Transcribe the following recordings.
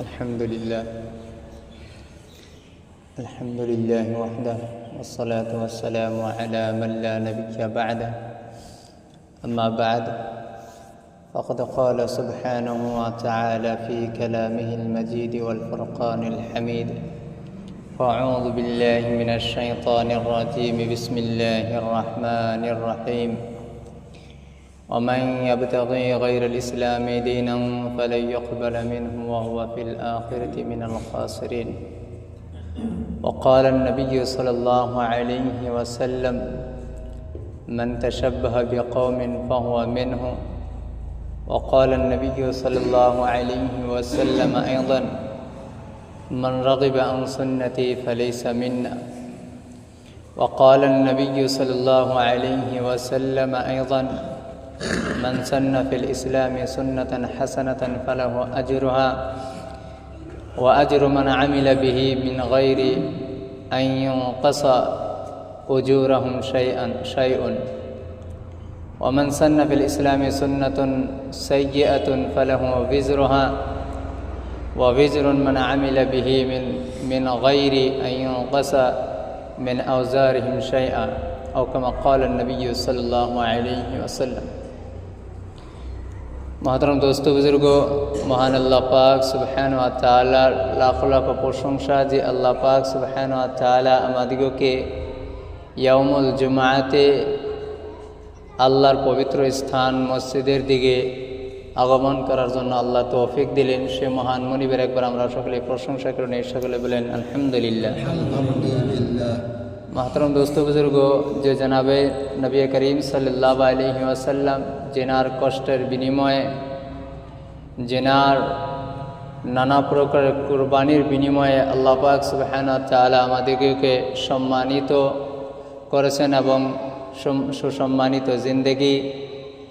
الحمد لله. الحمد لله وحده والصلاة والسلام على من لا نبي بعده. أما بعد فقد قال سبحانه وتعالى في كلامه المجيد والفرقان الحميد فأعوذ بالله من الشيطان الرجيم. بسم الله الرحمن الرحيم. ومن يبتغي غير الإسلام دينا فلن يقبل منه وهو في الآخرة من الخاسرين. وقال النبي صلى الله عليه وسلم من تشبه بقوم فهو منه. وقال النبي صلى الله عليه وسلم أيضا من رغب عن سنتي فليس منا. وقال النبي صلى الله عليه وسلم أيضا من سن في الإسلام سنة حسنة فله أجرها وأجر من عمل به من غير أن ينقص أجورهم شيئا شيء ومن سن في الإسلام سنة سيئة فله وزرها ووزر من عمل به من من غير أن ينقص من أوزارهم شيئا أو كما قال النبي صلى الله عليه وسلم. মহতরম দোস্ত বুজুর্গ, মহান আল্লাহ পাক সুবহান তাআলা লাখ লাখ প্রশংসা যে আল্লাহ পাক সুবহান তাআলা আমাদিগকে ইয়াউমুল জুমাতে আল্লাহর পবিত্র স্থান মসজিদের দিকে আগমন করার জন্য আল্লাহ তৌফিক দিলেন। সে মহান মনিবের একবার আমরা সকলে প্রশংসা করে নিয়ে সকলে বলেন আলহামদুলিল্লাহ। মাহতরম দোস্ত বুজুর্গ যে জানাবে নবী করিম সাল্লাহ আলহি ওয়াসাল্লাম জেনার কষ্টের বিনিময়ে জেনার নানা প্রকার কুরবানির বিনিময়ে আল্লাহ পাক সুবাহানা তালা আমাদেরকে সম্মানিত করেছেন এবং সুসম্মানিত জিন্দেগি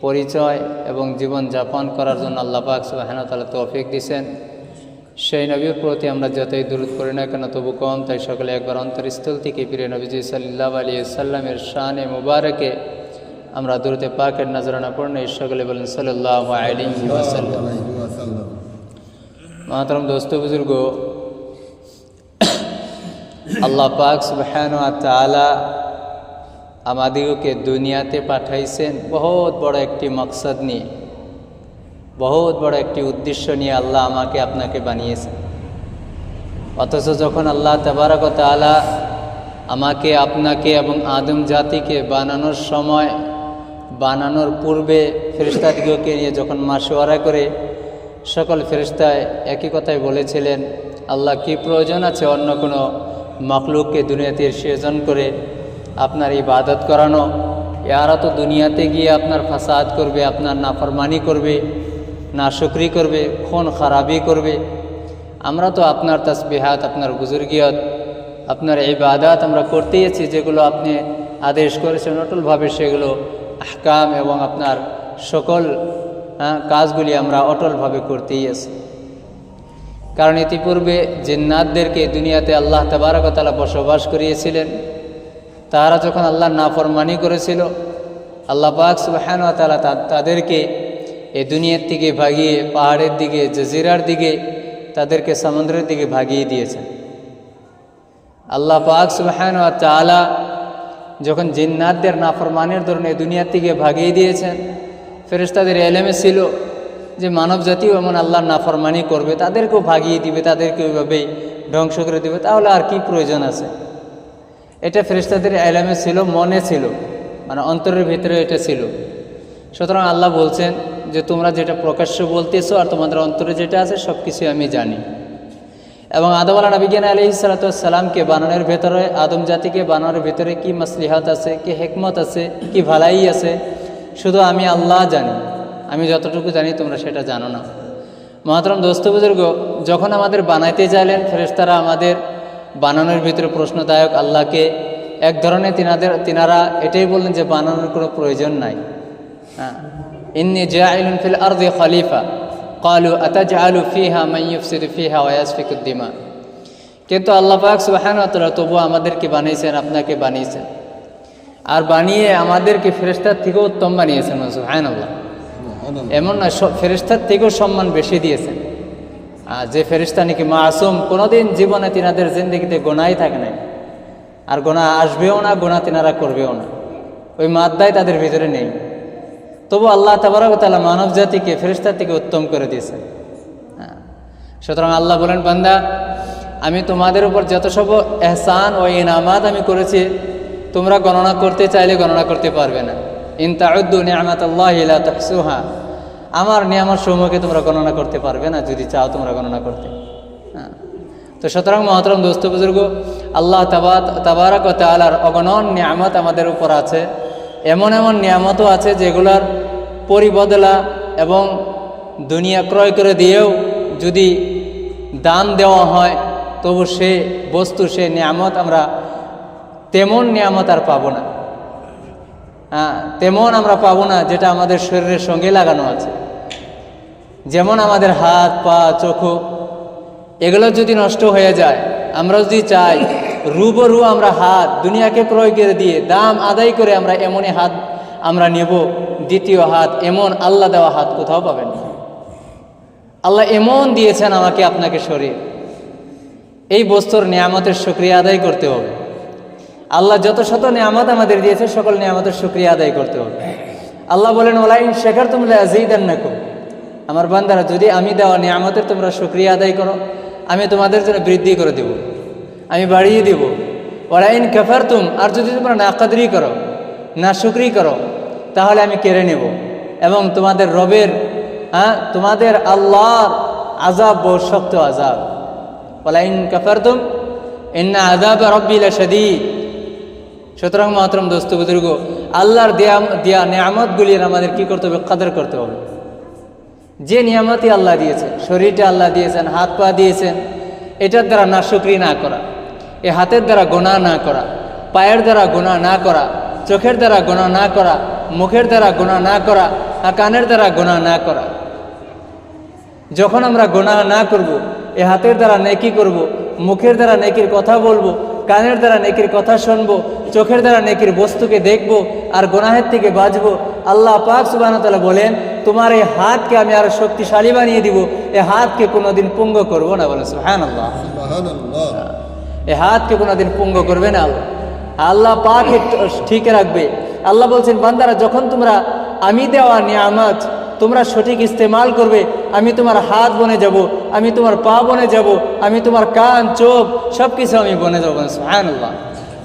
পরিচয় এবং জীবন যাপন করার জন্য আল্লাহ পাক সুবাহানা তালা তৌফিক দিছেন সেই নবীর প্রতি আমরা যতই দূরত করি না কেন, তবু কম। তাই সকলে একবার অন্তরস্থল থেকে প্রিয় নবীজি সাল্লাহ আলী সাল্লামের শানে মুবারকে আমরা দূরতে পাকের নজরানা পড়নে সকলে বলেন সাল্লাহ আলী ওয়াসাল্লাম। মহাতরম দোস্ত, বুজুর্গ, আল্লাহ পাক সুবহান তালা আমাদিগকে দুনিয়াতে পাঠাইছেন। বহুত বড় একটি মকসদ নিয়ে। বহুত বড় একটি উদ্দেশ্য নিয়ে আল্লাহ আমাকে আপনাকে বানিয়েছেন। অথচ যখন আল্লাহ তবারক তালা আমাকে আপনাকে এবং আদম জাতিকে বানানোর সময়, বানানোর পূর্বে ফেরিস্তাদিগকে নিয়ে যখন মাসোয়ারা করে, সকল ফেরিস্তায় একই কথাই বলেছিলেন, আল্লাহ কি প্রয়োজন আছে অন্য কোনো মখলুককে দুনিয়াতে সৃজন করে আপনার ইবাদত করানো? এরা তো দুনিয়াতে গিয়ে আপনার ফাসাদ করবে, আপনার নাফরমানি করবে। না শুক্রি করবে, খুন খারাপই করবে। আমরা তো আপনার তসবিহাত, আপনার বুজুর্গিয়ত, আপনার ইবাদাত আমরা করতেই আছি যেগুলো আপনি আদেশ করেছেন, অটলভাবে সেগুলো আহকাম এবং আপনার সকল কাজগুলি আমরা অটলভাবে করতেই আছি কারণ ইতিপূর্বে জিন্নাতদেরকে দুনিয়াতে আল্লাহ তবারকতালা বসবাস করিয়েছিলেন। তারা যখন আল্লাহ নাফরমানি করেছিল, আল্লাহ পাক সুবাহান তালা তাদেরকে এই দুনিয়ার থেকে ভাগিয়ে, পাহাড়ের দিকে, জজিরার দিকে, তাদেরকে সমুদ্রের দিকে ভাগিয়ে দিয়েছেন। আল্লাহ পাক সুবাহান তালা যখন জিন্নাতদের নাফরমানের ধরুন এই দুনিয়ার থেকে ভাগিয়ে দিয়েছেন ফেরেস্তাদের এলেমে ছিল যে মানব জাতিও এমন আল্লাহর নাফরমানি করবে, তাদেরকেও ভাগিয়ে দিবে তাদেরকে ওইভাবেই ধ্বংস করে দিবে, তাহলে আর কি প্রয়োজন আছে? এটা ফেরিস্তাদের এলামে ছিল, মনে ছিল মানে অন্তরের ভিতরে এটা ছিল। সুতরাং আল্লাহ বলছেন যে তোমরা যেটা প্রকাশ্য বলতেছো আর তোমাদের অন্তরে যেটা আছে সব কিছুই আমি জানি। এবং আদম আদমালা নবিজ্ঞান আলি সালাতামকে বানানোর ভেতরে, আদম জাতিকে বানানোর ভেতরে কি মাসলিহাত আছে, কি হেকমত আছে, কি ভালাই আছে, শুধু আমি আল্লাহ জানি। আমি যতটুকু জানি তোমরা সেটা জানো না। মহাতরম দোস্ত বুজুর্গ, যখন আমাদের বানাইতে চাইলেন ফেরেস্তারা আমাদের বানানোর ভিতরে প্রশ্নদায়ক আল্লাহকে, এক ধরনের তিনাদের তিনারা এটাই বললেন যে বানানোর কোনো প্রয়োজন নাই। হ্যাঁ। ইন্নি জাইলুন ফিল আরদি খলিফা কালু আতাজআলু ফিহা মান ইউফসিদু ফিহা ওয়া ইয়াসফিকু দিমা কিন্তু আল্লাহ পাক তাআলা তবু আমাদেরকে বানিয়েছেন আপনাকে বানিয়েছেন। আর বানিয়ে আমাদেরকে ফেরেশতার থেকেও উত্তম বানিয়েছেন সুবহানাল্লাহ। এমন না ফেরেশতার থেকেও সম্মান বেশি দিয়েছেন। আর যে ফেরিস্তা নাকি মাসুম কোনোদিন জীবনে তিনাদের জিন্দগিতে গোনাই থাকে নাই। আর গোনা আসবেও না গোনা তিনারা করবেও না। ওই মাদ্দায় তাদের ভিতরে নেই। তবু আল্লাহ তাবারকতালা মানব জাতিকে ফেরিস্তার থেকে উত্তম করে দিয়েছেন। হ্যাঁ। সুতরাং আল্লাহ বলেন, বান্দা, আমি তোমাদের উপর যত সব এহসান ও ইনামাত আমি করেছি, তোমরা গণনা করতে চাইলে গণনা করতে পারবে না। ইন তাউদ্দু নিয়ামাত আল্লাহ তহসুহা। আমার নিয়ামত সমূহকে তোমরা গণনা করতে পারবে না, যদি চাও তোমরা গণনা করতে। হ্যাঁ। তো সুতরাং মহতরম দোস্ত বুজুর্গ, আল্লাহ তাবা তাবারক ও তালার অগণন নিয়ামত আমাদের উপর আছে। এমন এমন নিয়ামতও আছে যেগুলোর পরিবদলা এবং দুনিয়া ক্রয় করে দিয়েও যদি দান দেওয়া হয়, তবু সে বস্তু, সে নিয়ামত আমরা তেমন নিয়ামত আর পাবো না। হ্যাঁ তেমন আমরা পাবো না যেটা আমাদের শরীরের সঙ্গে লাগানো আছে। যেমন আমাদের হাত, পা, চোখু, এগুলো যদি নষ্ট হয়ে যায়, আমরা যদি চাই রুবরু আমরা হাত, দুনিয়াকে ক্রয় করে দিয়ে, দাম আদায় করে আমরা এমনই হাত আমরা নেব, দ্বিতীয় হাত, এমন আল্লাহ দেওয়া হাত কোথাও পাবেন আল্লাহ এমন দিয়েছেন আমাকে আপনাকে শরীর। এই বস্তুর নিয়ামতের সুক্রিয়া আদায় করতে হবে। আল্লাহ যত শত নিয়ামত আমাদের দিয়েছে, সকল নিয়ামতের সুক্রিয়া আদায় করতে হবে। আল্লাহ বলেন ওলাইন শেখার তোমরা আজিদান না আমার বান্দারা, যদি আমি দেওয়া নিয়ামতের তোমরা সুক্রিয়া আদায় করো, আমি তোমাদের জন্য বৃদ্ধি করে দেব। আমি বাড়িয়ে দেব। ওলাইন কেফার তুম আর যদি তোমরা নাকাদরি করো, না শুক্রি করো, তাহলে আমি কেড়ে নেব। এবং তোমাদের রবের হ্যাঁ তোমাদের আল্লাহর আজাব বহু শক্ত আজাব ওলাইন কেফার তুম ইন্না আজাব রব্বিলা সুতরাং মাতরম দোস্ত বুজুর্গ, আল্লাহর দেয়া দেয়া নিয়ামতগুলির আমাদের কি করতে হবে? কাদের করতে হবে? যে নিয়ামতই আল্লাহ দিয়েছে শরীরটা আল্লাহ দিয়েছেন, হাত পা দিয়েছেন, এটার দ্বারা না শুক্রি না করা। এ হাতের দ্বারা গোনা না করা, পায়ের দ্বারা গোনা না করা, চোখের দ্বারা গোনা না করা, মুখের দ্বারা গোনা না করা আর কানের দ্বারা গোনা না করা। যখন আমরা গোনা না করব, এ হাতের দ্বারা নেকি করব, মুখের দ্বারা নেকির কথা বলব, কানের দ্বারা নেকির কথা শুনব, চোখের দ্বারা নেকির বস্তুকে দেখব আর গোনাহের থেকে বাঁচবো, আল্লাহ পাক সুবাহতালা বলেন, তোমার এই হাতকে আমি আরও শক্তিশালী বানিয়ে দিব, এ হাতকে কোনোদিন পুঙ্গ করব না বলে হ্যাঁ আল্লাহ এ হাতকে কোনোদিন পুঙ্গ করবে না আল্লাহ। পাক ঠিক রাখবে। আল্লাহ বলছেন, বান্দারা, যখন তোমরা আমি দেওয়া নিয়ামত, তোমরা সঠিক ইস্তেমাল করবে, আমি তোমার হাত বনে যাব, আমি তোমার পা বনে যাব, আমি তোমার কান, চোখ সব কিছু আমি বনে যাব হ্যাঁ আল্লাহ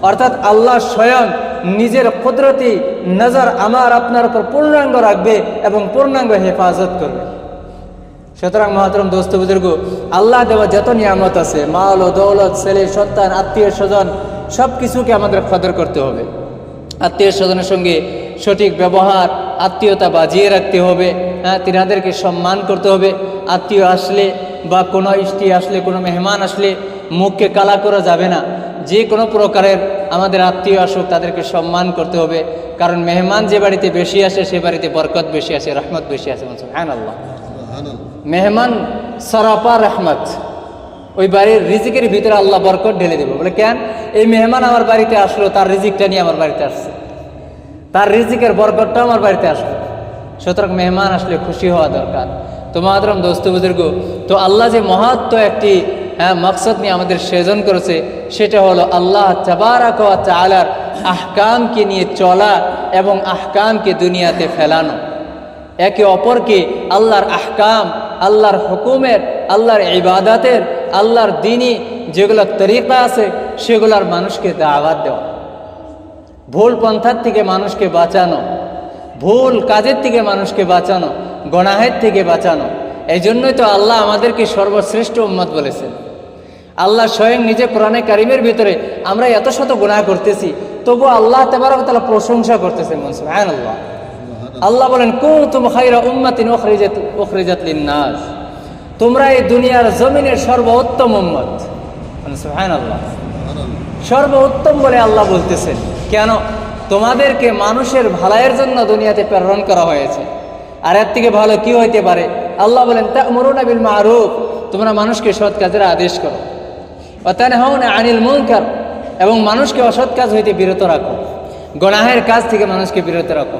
অর্থাৎ আল্লাহ স্বয়ং নিজের কুদরতি নজর আমার আপনার উপর পূর্ণাঙ্গ রাখবে এবং পূর্ণাঙ্গ হেফাজত করবে। সুতরাং মহাতরম দোস্ত বুজুর্গ, আল্লাহ দেওয়া যত নিয়ামত আছে, মাল ও দৌলত, ছেলে, সন্তান, আত্মীয় স্বজন সব কিছুকে আমাদের কদর করতে হবে। আত্মীয় স্বজনের সঙ্গে সঠিক ব্যবহার, আত্মীয়তা বাজিয়ে রাখতে হবে হ্যাঁ তিনাদেরকে সম্মান করতে হবে। আত্মীয় আসলে বা কোনো ইষ্টি আসলে, কোনো মেহমান আসলে মুখকে কালা করা যাবে না। যে কোনো প্রকারের আমাদের আত্মীয় আসুক, তাদেরকে সম্মান করতে হবে। কারণ মেহমান যে বাড়িতে বেশি আসে, সে বাড়িতে বরকত বেশি আসে, রহমত বেশি আসে হ্যাঁ আল্লাহ মেহমান সরাপা রহমত। ওই বাড়ির রিজিকের ভিতরে আল্লাহ বরকত ঢেলে দেবো। বলে, কেন? এই মেহমান আমার বাড়িতে আসলো, তার রিজিকটা নিয়ে আমার বাড়িতে আসছে। তার রিজিকের বরকতটা আমার বাড়িতে আসলো। সুতরাং মেহমান আসলে খুশি হওয়া দরকার। তো মাদরম দোস্ত বুজুর্গ, তো আল্লাহ যে মহাত্ম একটি হ্যাঁ মকসদ নিয়ে আমাদের সেজন করেছে, সেটা হলো আল্লাহ চাবারাক চালার আহকামকে নিয়ে চলা এবং আহকামকে দুনিয়াতে ফেলানো। একে অপরকে আল্লাহর আহকাম আল্লাহর হুকুমের, আল্লাহর ইবাদাতের, আল্লাহর দিনই যেগুলো তরিকা আছে, সেগুলার মানুষকে দাওয়াত দেওয়া। ভুল পন্থার থেকে মানুষকে বাঁচানো, ভুল কাজের থেকে মানুষকে বাঁচানো গণাহের থেকে বাঁচানো এই জন্যই তো আল্লাহ আমাদেরকে সর্বশ্রেষ্ঠ উম্মত বলেছেন। আল্লাহ স্বয়ং নিজে কোরআনে কারিমের ভিতরে আমরা এত শত গুণা করতেছি তবু আল্লাহ তেবারক তালা প্রশংসা করতেছেন মনসুর হ্যাঁ আল্লাহ আল্লাহ বলেন কুতুম খাইরা উম্মাতিন ওখরিজাত ওখরিজাত লিন্নাস। তোমরা এই দুনিয়ার জমিনের সর্বোত্তম উম্মত। হ্যাঁ আল্লাহ সর্বোত্তম বলে আল্লাহ বলতেছেন, কেন? তোমাদেরকে মানুষের ভালাইয়ের জন্য দুনিয়াতে প্রেরণ করা হয়েছে। আর এর থেকে ভালো কি হইতে পারে? আল্লাহ বলেন তা মরুনা বিল মারুফ। তোমরা মানুষকে সৎ কাজের আদেশ করো। অতান হও না আনিল মুনকার। এবং মানুষকে অসৎ কাজ হইতে বিরত রাখো। গণাহের কাজ থেকে মানুষকে বিরত রাখো।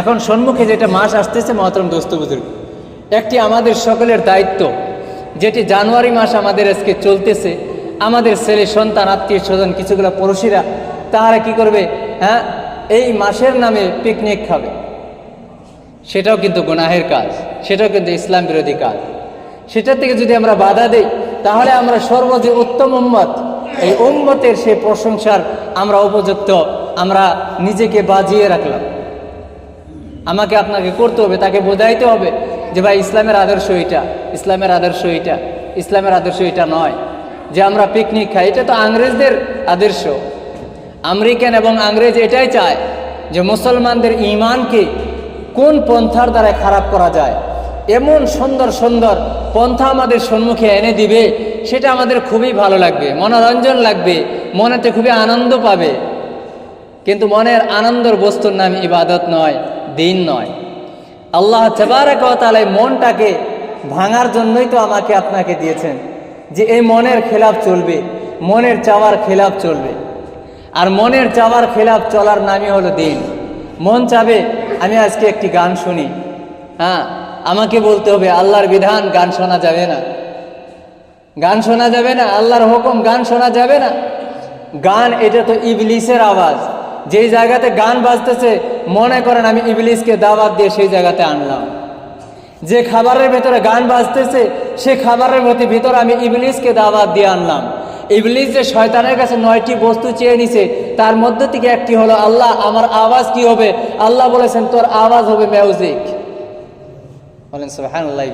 এখন সম্মুখে যেটা মাস আসতেছে মহতরম দোস্ত বুজুর্গ, একটি আমাদের সকলের দায়িত্ব, যেটি জানুয়ারি মাস আমাদের আজকে চলতেছে, আমাদের ছেলে, সন্তান, আত্মীয় স্বজন, কিছুগুলো পড়োশিরা, তাহারা কি করবে? হ্যাঁ এই মাসের নামে পিকনিক খাবে। সেটাও কিন্তু গুনাহের কাজ, সেটাও কিন্তু ইসলাম বিরোধী কাজ। সেটার থেকে যদি আমরা বাধা দেই, তাহলে আমরা সর্ব যে উত্তম উম্মত। এই উম্মতের সেই প্রশংসার আমরা উপযুক্ত, আমরা নিজেকে বাজিয়ে রাখলাম। আমাকে আপনাকে করতে হবে, তাকে বোঝাইতে হবে যে ভাই, ইসলামের আদর্শ এটা ইসলামের আদর্শ এটা ইসলামের আদর্শ এটা নয়। যে আমরা পিকনিক খাই, এটা তো আংরেজদের আদর্শ। আমেরিকান এবং আংরেজ এটাই চায় যে মুসলমানদের ইমানকে কোন পন্থার দ্বারা খারাপ করা যায়। এমন সুন্দর সুন্দর পন্থা আমাদের সম্মুখে এনে দিবে, সেটা আমাদের খুবই ভালো লাগবে, মনোরঞ্জন লাগবে, মনেতে খুবই আনন্দ পাবে। কিন্তু মনের আনন্দর বস্তুর নাম ইবাদত নয়। দিন নয়। আল্লাহ তালাই মনটাকে ভাঙার জন্যই তো আমাকে আপনাকে দিয়েছেন যে এই মনের খেলাফ চলবে, মনের চাওয়ার খেলাফ চলবে। আর মনের চাওয়ার খেলাফ চলার নামই হলো দিন। মন চাবে, আমি আজকে একটি গান শুনি। হ্যাঁ আমাকে বলতে হবে, আল্লাহর বিধান গান শোনা যাবে না। গান শোনা যাবে না, আল্লাহর হুকুম গান শোনা যাবে না। গান, এটা তো ইবলিসের আওয়াজ। যেই জায়গাতে গান বাজতেছে, মনে করেন আমি ইবলিসকে দাওয়াত দিয়ে সেই জায়গাতে আনলাম। যে খাবারের ভেতরে গান বাজতেছে, সে খাবারের মধ্যে ভিতরে আমি ইবলিসকে দাওয়াত দিয়ে আনলাম। ইবলিস যে শয়তানের কাছে নয়টি বস্তু চেয়ে নিছে, তার মধ্যে থেকে একটি হলো, আল্লাহ, আমার আওয়াজ কি হবে? আল্লাহ বলেছেন, তোর আওয়াজ হবে মিউজিক বলেন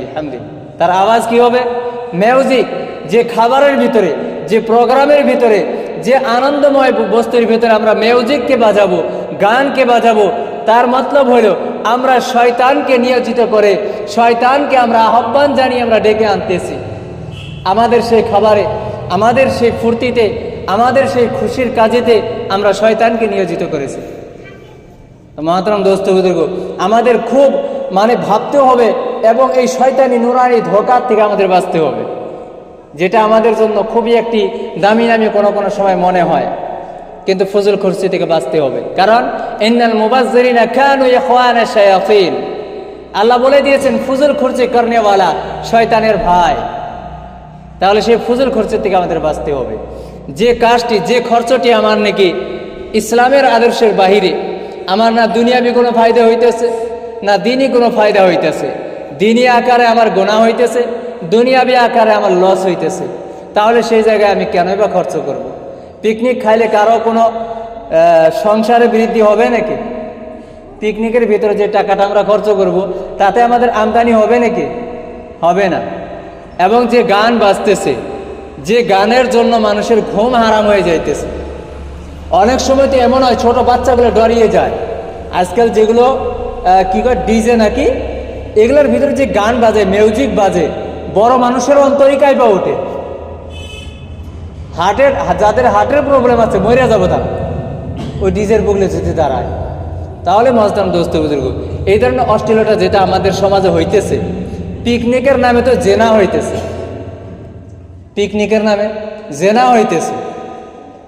বিহামদি। তার আওয়াজ কি হবে? মিউজিক যে খাবারের ভিতরে, যে প্রোগ্রামের ভিতরে যে আনন্দময় বস্তুর ভেতরে আমরা মিউজিককে বাজাবো, গানকে বাজাবো, তার মতলব হলো আমরা শয়তানকে নিয়োজিত করে, শয়তানকে আমরা আহ্বান জানিয়ে আমরা ডেকে আনতেছি। আমাদের সেই খাবারে, আমাদের সেই ফুর্তিতে, আমাদের সেই খুশির কাজেতে আমরা শয়তানকে নিয়োজিত করেছি। মহাতরম দোস্ত বুজুর্গ, আমাদের খুব মানে ভাবতে হবে এবং এই শয়তানি নুরানি ধোকার থেকে আমাদের বাঁচতে হবে। যেটা আমাদের জন্য খুবই একটি দামি দামি কোনো কোনো সময় মনে হয়। কিন্তু ফজল খুরসি থেকে বাঁচতে হবে। কারণ, ইন্নাল মুবাজ্জিরিনা কানু ইখওয়ানা শায়াতিন। আল্লাহ বলে দিয়েছেন, ফুজুল খুরচি করনেওয়ালা শয়তানের ভাই। তাহলে সেই ফুজুল খরচের থেকে আমাদের বাঁচতে হবে। যে কাজটি, যে খরচটি আমার নাকি ইসলামের আদর্শের বাহিরে, আমার না দুনিয়াবি কোনো ফায়দা হইতেছে, না দিনই কোনো ফায়দা হইতেছে। দিনই আকারে আমার গোনা হইতেছে, দুনিয়াবি আকারে আমার লস হইতেছে। তাহলে সেই জায়গায় আমি কেনই বা খরচ করব। পিকনিক খাইলে কারও কোনো সংসারে বৃদ্ধি হবে নাকি? পিকনিকের ভিতরে যে টাকাটা আমরা খরচ করব, তাতে আমাদের আমদানি হবে নাকি? হবে না। এবং যে গান বাজতেছে, যে গানের জন্য মানুষের ঘুম হারাম হয়ে যাইতেছে। অনেক সময় তো এমন হয়, ছোট বাচ্চাগুলো ডরিয়ে যায়। আজকাল যেগুলো কি করে ডিজে নাকি? এগুলোর ভিতরে যে গান বাজে মিউজিক বাজে, বড় মানুষের অন্তরিকায় বা ওঠে। হার্টের, যাদের হার্টের প্রবলেম আছে মরে যাব তারা ওই ডিজের বগলে যদি দাঁড়ায়। তাহলে মজদাম দোস্ত বুজুর্গ, এই ধরনের অশ্লীলতা যেটা আমাদের সমাজে হইতেছে, পিকনিকের নামে তো জেনা হইতেছে। পিকনিকের নামে জেনা হইতেছে।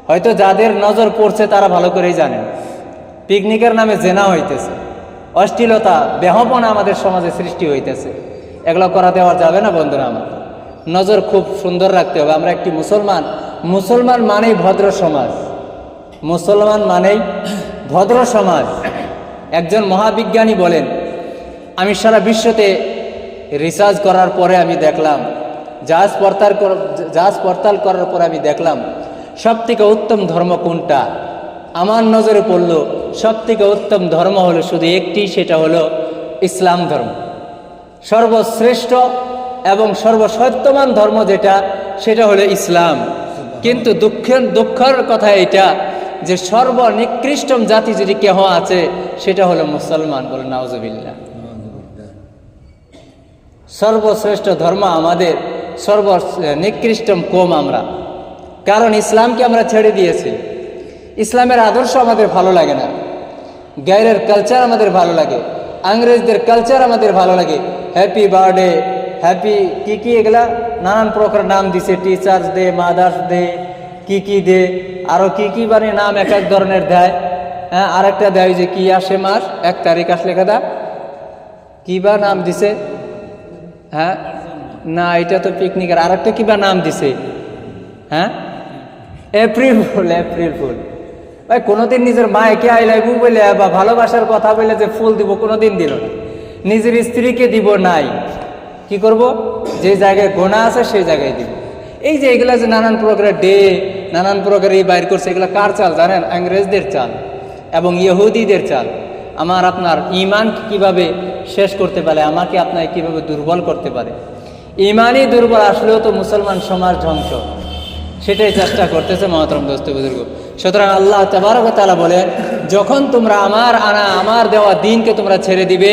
হয়তো যাদের নজর পড়ছে তারা ভালো করেই জানেন। পিকনিকের নামে জেনা হইতেছে। অশ্লীলতা বেহপনা আমাদের সমাজে সৃষ্টি হইতেছে। এগুলো করা দেওয়া যাবে না, বন্ধুরা আমার। নজর খুব সুন্দর রাখতে হবে। আমরা একটি মুসলমান। মুসলমান মানেই ভদ্র সমাজ। মুসলমান মানেই ভদ্র সমাজ। একজন মহাবিজ্ঞানী বলেন, আমি সারা বিশ্বতে রিসার্চ করার পরে আমি দেখলাম জাহাজ পড়তাল জাহাজ পড়তাল করার পরে আমি দেখলাম সব থেকে উত্তম ধর্ম কোনটা? আমার নজরে পড়ল সব থেকে উত্তম ধর্ম হলো শুধু একটি, সেটা হলো ইসলাম ধর্ম। সর্বশ্রেষ্ঠ এবং সর্বসত্যমান ধর্ম যেটা, সেটা হলো ইসলাম। কিন্তু দুঃখের দুঃখের কথা এটা যে সর্বনিকৃষ্টম জাতি যদি কেহ আছে, সেটা হলো মুসলমান বলে নাওজবিল্লা সর্বশ্রেষ্ঠ ধর্ম আমাদের সর্ব নিকৃষ্টম কোম আমরা। কারণ ইসলামকে আমরা ছেড়ে দিয়েছি। ইসলামের আদর্শ আমাদের ভালো লাগে না। গায়ের কালচার আমাদের ভালো লাগে। ইংরেজদের কালচার আমাদের ভালো লাগে। হ্যাপি বার্থডে হ্যাপি কি কি এগুলা? নানান প্রকার নাম দিছে টিচার্স ডে মাদার্স ডে কি কি দে। আরও কি কি মানে নাম এক এক ধরনের দেয়। হ্যাঁ আরেকটা দেয় যে কি আসে মাস? এক তারিখ আসলে কথা। কি বা নাম দিছে? হ্যাঁ না, এটা তো পিকনিকের আর একটা কিবা নাম দিছে? হ্যাঁ? এপ্রিল ফুল এপ্রিল ফুল ভাই কোনোদিন নিজের মায়কে আই লাইব বলে বা ভালোবাসার কথা বলে যে ফুল দিব, কোনোদিন দিল নিজের স্ত্রীকে দিব নাই। কি করব? যে জায়গায় গোনা আছে, সেই জায়গায় দিব। এই যে এগুলা যে নানান প্রকারের ডে, নানান প্রকারের এই বাইর করছে, এগুলো কার চাল জানেন? ইংরেজদের চাল এবং ইহুদিদের চাল। আমার আপনার ইমান কীভাবে শেষ করতে পারে, আমাকে আপনাকে কীভাবে দুর্বল করতে পারে? ইমানই দুর্বল, আসলেও তো মুসলমান সমাজ ধ্বংস। সেটাই চেষ্টা করতেছে মহতরম দোস্ত বুজুর্গ। সুতরাং আল্লাহ তালা বলেন যখন তোমরা আমার আনা আমার দেওয়া দিনকে তোমরা ছেড়ে দিবে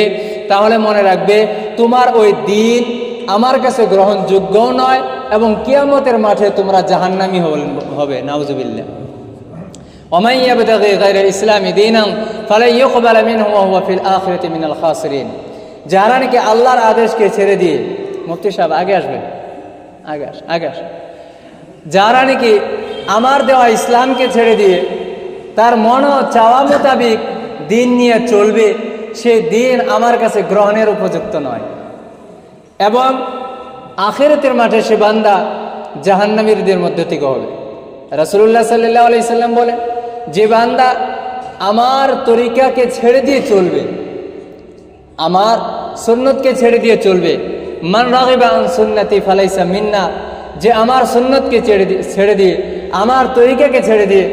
তাহলে মনে রাখবে তোমার ওই দিন আমার কাছে গ্রহণযোগ্যও নয় এবং কিয়ামতের মাঠে তোমরা জাহান্নামি হবে নাউজুবিল্লা ومن يبتغي غير الاسلام دينا فلن يقبل منه وهو في الاخره من الخاسرين যারা নাকি আল্লাহর আদেশকে ছেড়ে দিয়ে মুফতি সাহেব আগে আসবেন আগে আস আগে আস যারা নাকি আমার দেওয়া ইসলামকে ছেড়ে দিয়ে তার মন চাওয়া মোতাবিক দিন নিয়ে চলবে, সে দিন আমার কাছে গ্রহণের উপযুক্ত নয়। এবং আখেরাতের মাঠে সে বান্দা জাহান্নামীরদের মধ্যে থেকে হবে। রাসুল্লাহ সাল্লাহ আলি সাল্লাম বলে, যে বান্দা আমার তরিকাকে ছেড়ে দিয়ে চলবে, আমার সুন্নতকে ছেড়ে দিয়ে চলবে, মান রাগিবা সুন্নতি ফালাইসা মিন্না, যে আমার সুন্নতকে ছেড়ে দিয়ে ছেড়ে দিয়ে আমার তরিকাকে ছেড়ে দিয়ে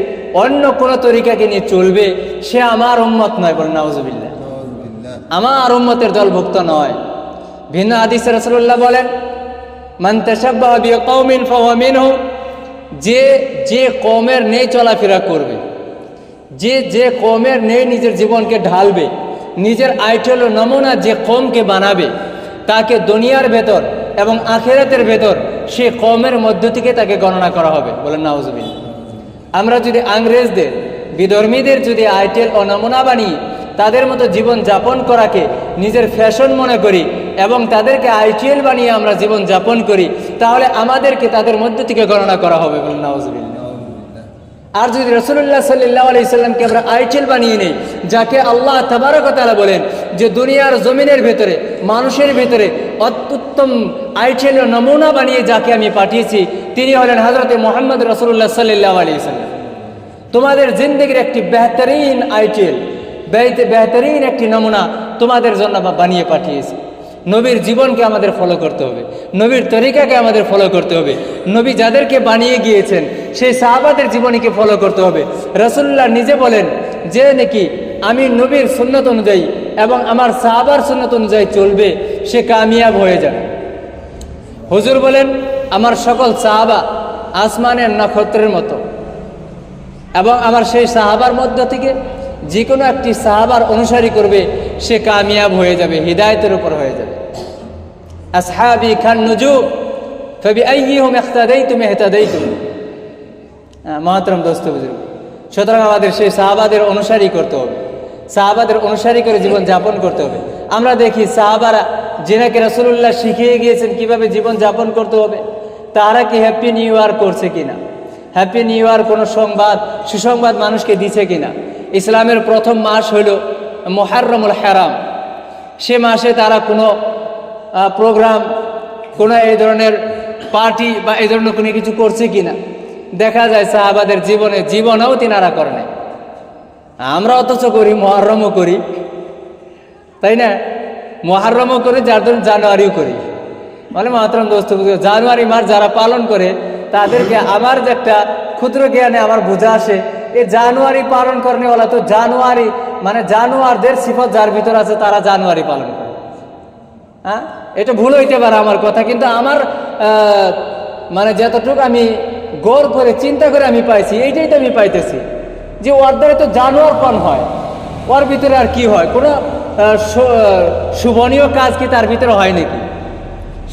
অন্য কোনো তরিকাকে নিয়ে চলবে, সে আমার উম্মত নয় বলে নাউজুবিল্লা আমার উম্মতের দলভুক্ত নয়। ভিন্ন আদিস রসুল্লাহ বলেন, মান ফাহুয়া মিনহু যে যে কমের নেই চলাফেরা করবে, যে যে কমের নেই নিজের জীবনকে ঢালবে, নিজের আইটেল নমুনা যে কমকে বানাবে, তাকে দুনিয়ার ভেতর এবং আখেরাতের ভেতর সে কমের মধ্য থেকে তাকে গণনা করা হবে। বলেন নাউজবিন আমরা যদি আংরেজদের, বিধর্মীদের যদি আইটেল ও নমুনা বানিয়ে তাদের মতো জীবন যাপন করাকে নিজের ফ্যাশন মনে করি এবং তাদেরকে আইটিএল বানিয়ে আমরা জীবন যাপন করি, তাহলে আমাদেরকে তাদের মধ্য থেকে গণনা করা হবে। বলুন নাউজবিল্লা আর যদি রসুল্লাহ সাল্লাহ আলাইসাল্লামকে আমরা আইটিএল বানিয়ে নেই, যাকে আল্লাহ তাবারকতালা বলেন যে দুনিয়ার জমিনের ভেতরে, মানুষের ভেতরে অত্যুত্তম আইটিএল নমুনা বানিয়ে যাকে আমি পাঠিয়েছি, তিনি হলেন হজরতে মোহাম্মদ রসুল্লাহ সাল্লাহ আলাইসাল্লাম তোমাদের জিন্দগির একটি বেহতরিন আইটিএল বেহতরিন একটি নমুনা তোমাদের জন্য বানিয়ে পাঠিয়েছি। নবীর জীবনকে আমাদের ফলো করতে হবে। নবীর তরিকাকে আমাদের ফলো করতে হবে। নবী যাদেরকে বানিয়ে গিয়েছেন, সেই সাহাবাদের জীবনীকে ফলো করতে হবে। রসুল্লাহ নিজে বলেন যে নাকি আমি নবীর সুন্নত অনুযায়ী এবং আমার সাহাবার সুন্নত অনুযায়ী চলবে, সে কামিয়াব হয়ে যাবে। হুজুর বলেন, আমার সকল সাহাবা আসমানের নক্ষত্রের মতো এবং আমার সেই সাহাবার মধ্য থেকে যে কোনো একটি সাহাবার অনুসারী করবে, সে কামিয়াব হয়ে যাবে, হৃদায়তের উপর হয়ে যাবে। আসহাবি খান নুজু ফবি আইয়িহুম ইখতাদাইতুম ইহতাদাইতুম। মহাতরম দোস্ত বুজুর্গ, সুতরাং আমাদের সেই সাহাবাদের অনুসারী করতে হবে। সাহাবাদের অনুসারী করে জীবন যাপন করতে হবে। আমরা দেখি সাহাবারা যেনাকে রসুল্লাহ শিখিয়ে গিয়েছেন কীভাবে জীবন যাপন করতে হবে, তারা কি হ্যাপি নিউ ইয়ার করছে কিনা? হ্যাপি নিউ ইয়ার কোনো সংবাদ, সুসংবাদ মানুষকে দিছে কিনা? ইসলামের প্রথম মাস হইল মোহারমুল হারাম। সে মাসে তারা কোনো প্রোগ্রাম কোনো এই ধরনের পার্টি বা এই ধরনের কোনো কিছু করছে কিনা। দেখা যায় সাহাবাদের জীবনে, জীবনেও তিনারা করে নাই। আমরা অথচ করি, মহারমও করি। তাই না? মহারমও করি, যার ধরুন জানুয়ারিও করি। মানে মাতরম দোস্ত জানুয়ারি মাস যারা পালন করে, তাদেরকে আমার যে একটা ক্ষুদ্র জ্ঞানে আমার বোঝা আসে এই জানুয়ারি পালন করেনিওয়ালা তো জানুয়ারি মানে জানুয়ারদের সিফত যার ভিতর আছে, তারা জানুয়ারি পালন করে। হ্যাঁ? এটা ভুল হইতে পারে আমার কথা, কিন্তু আমার মানে যতটুকু আমি গড় করে, চিন্তা করে আমি পাইছি, এইটাই তো আমি পাইতেছি। যে ওর দ্বারা তো জানোয়ার পান হয়, ওর ভিতরে আর কি হয়? কোনো শুভনীয় কাজ কি তার ভিতরে হয় নাকি?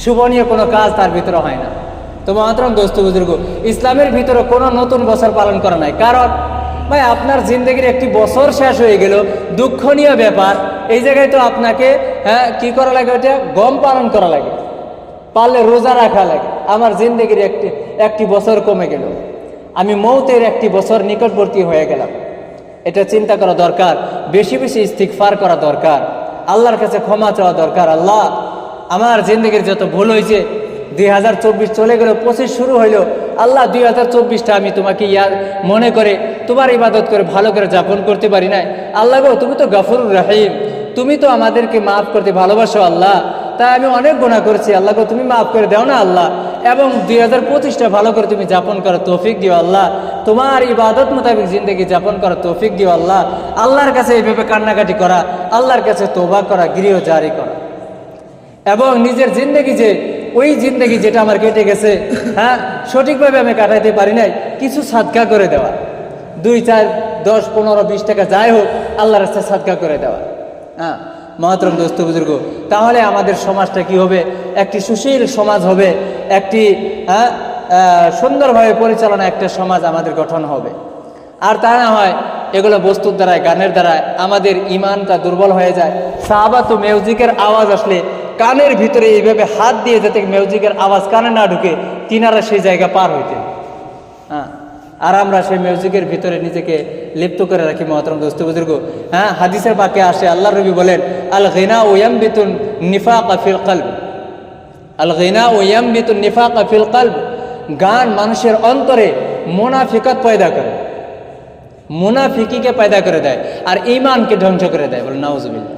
শুভনীয় কোনো কাজ তার ভিতরে হয় না। তো মাত্রম দোস্ত বুজুর্গ, ইসলামের ভিতরে কোনো নতুন বছর পালন করা নাই। কারণ ভাই, আপনার জিন্দগির একটি বছর শেষ হয়ে গেল, দুঃখনীয় ব্যাপার। এই জায়গায় তো আপনাকে হ্যাঁ কি করা লাগে ওইটা? গম পালন করা লাগে। পারলে রোজা রাখা লাগে। আমার জিন্দগির একটি একটি বছর কমে গেল। আমি মৌতের একটি বছর নিকটবর্তী হয়ে গেলাম। এটা চিন্তা করা দরকার। বেশি বেশি ইস্তিকফার করা দরকার। আল্লাহর কাছে ক্ষমা চাওয়া দরকার। আল্লাহ, আমার জিন্দগির যত ভুল হয়েছে, দুই হাজার চব্বিশ চলে গেল, পঁচিশ শুরু হইল। আল্লাহ দুই হাজার চব্বিশটা আমি তোমাকে ইয়াদ মনে করে তোমার ইবাদত করে ভালো করে যাপন করতে পারি নাই। আল্লাহ গো, তুমি তো গাফরুর রাহিম। তুমি তো আমাদেরকে মাফ করতে ভালোবাসো আল্লাহ। তাই আমি অনেক গোনা করেছি। আল্লাহ গো, তুমি মাফ করে দাও না আল্লাহ। এবং দুই হাজার পঁচিশটা ভালো করে তুমি যাপন করো তৌফিক দিও আল্লাহ। তোমার ইবাদত মোতাবেক জিন্দগি যাপন করা তৌফিক দিও আল্লাহ। আল্লাহর কাছে এইভাবে কান্নাকাটি করা, আল্লাহর কাছে তোবা করা, গৃহ জারি করা। এবং নিজের জিন্দগি যে ওই জিন্দগি যেটা আমার কেটে গেছে হ্যাঁ সঠিকভাবে আমি কাটাইতে পারি নাই, কিছু সাদকা করে দেওয়া। দুই, চার, দশ, পনেরো, বিশ টাকা যাই হোক আল্লাহ রাস্তায় সাদকা করে দেওয়া। হ্যাঁ মহাতরম দোস্ত বুজুর্গ, তাহলে আমাদের সমাজটা কি হবে? একটি সুশীল সমাজ হবে, একটি হ্যাঁ সুন্দরভাবে পরিচালনা একটা সমাজ আমাদের গঠন হবে। আর তা না হয়, এগুলো বস্তুর দ্বারায়, গানের দ্বারায় আমাদের ইমানটা দুর্বল হয়ে যায়। সাহাবা তো মিউজিকের আওয়াজ আসলে কানের ভিতরে এইভাবে হাত দিয়ে যাতে মিউজিকের আওয়াজ কানে না ঢুকে, তিনারা সেই জায়গা পার হইতেন। হ্যাঁ আর আমরা সেই মিউজিকের ভিতরে নিজেকে লিপ্ত করে রাখি, মহতরম দোস্ত বুজুর্গ। হ্যাঁ হাদিসের বাক্যে আসে আল্লাহ রবি বলেন আল গিনা ওয়াম বিতুন নিফা কাফিল কলব। আল গিনা ওয়াম বিতুন নিফা কাফিল কলব। গান মানুষের অন্তরে মোনাফিকত পয়দা করে। মোনাফিকিকে পয়দা করে দেয়, আর ইমানকে ধ্বংস করে দেয়। বলে, নাউজুবিল্লাহ।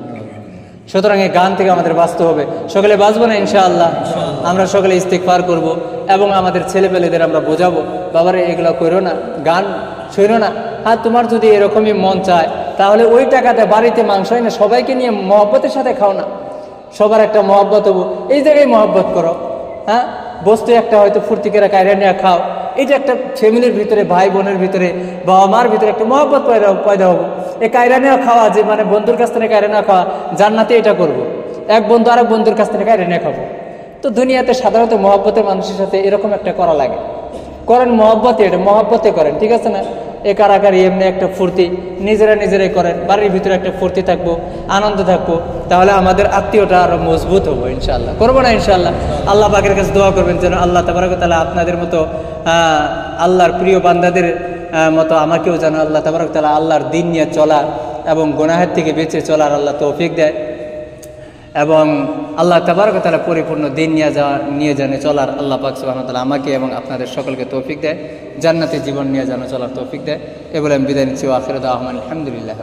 সুতরাং এই গান থেকে আমাদের বাঁচতে হবে। সকলে বাঁচবো না ইনশাআল্লাহ? আমরা সকলে ইস্তেকফার করব এবং আমাদের ছেলেপেলেদের আমরা বোঝাবো বাবারে এগুলো করো না গান শুনো না। হ্যাঁ তোমার যদি এরকমই মন চায় তাহলে ওই টাকাতে বাড়িতে মাংস হয় না সবাইকে নিয়ে মহব্বতের সাথে খাও না। সবার একটা মহব্বত হব। এই জায়গায় মহব্বত করো হ্যাঁ? বস্তু একটা হয়তো ফুর্তি করে কায়রা নিয়ে খাও এটা একটা ফ্যামিলির ভিতরে, ভাই বোনের ভিতরে, বাবা মার ভিতরে একটা মহব্বত পয়দা হব এই কায়রা নিয়ে খাওয়া যে মানে বন্ধুর কাছ থেকে কায়রা নেওয়া খাওয়া, জান্নাতে এটা করব। এক বন্ধু আর এক বন্ধুর কাছ থেকে কায়রা নিয়ে খাব। তো দুনিয়াতে সাধারণত মহব্বতের মানুষের সাথে এরকম একটা করা লাগে। করেন মহব্বতে এটা, মহব্বতে করেন, ঠিক আছে না? এ কারাকারি এমনি একটা ফুর্তি, নিজেরা নিজেরাই করেন, বাড়ির ভিতরে একটা ফুর্তি থাকব, আনন্দ থাকব, তাহলে আমাদের আত্মীয়টা আরও মজবুত হব ইনশাল্লাহ করব না ইনশাল্লাহ আল্লাহ পাকের কাছে দোয়া করবেন যেন আল্লাহ তাবারক তালা আপনাদের মতো আল্লাহর প্রিয় বান্দাদের মতো আমাকেও যেন আল্লাহ তাবারক তালা আল্লাহর দিন নিয়ে চলার এবং গোনাহের থেকে বেঁচে চলার আল্লাহ তৌফিক দেয় এবং আল্লাহ তাবারক তালা পরিপূর্ণ দিন নিয়ে যাওয়া, নিয়ে জানে চলার আল্লাহ পাক সুবাহ তালা আমাকে এবং আপনাদের সকলকে তৌফিক দেয়, জান্নাতি জীবন নিয়ে যেন চলার তৌফিক দেয়। এ আমি বিদায় নিচ্ছি আফিরদ আহমান আলহামদুলিল্লাহ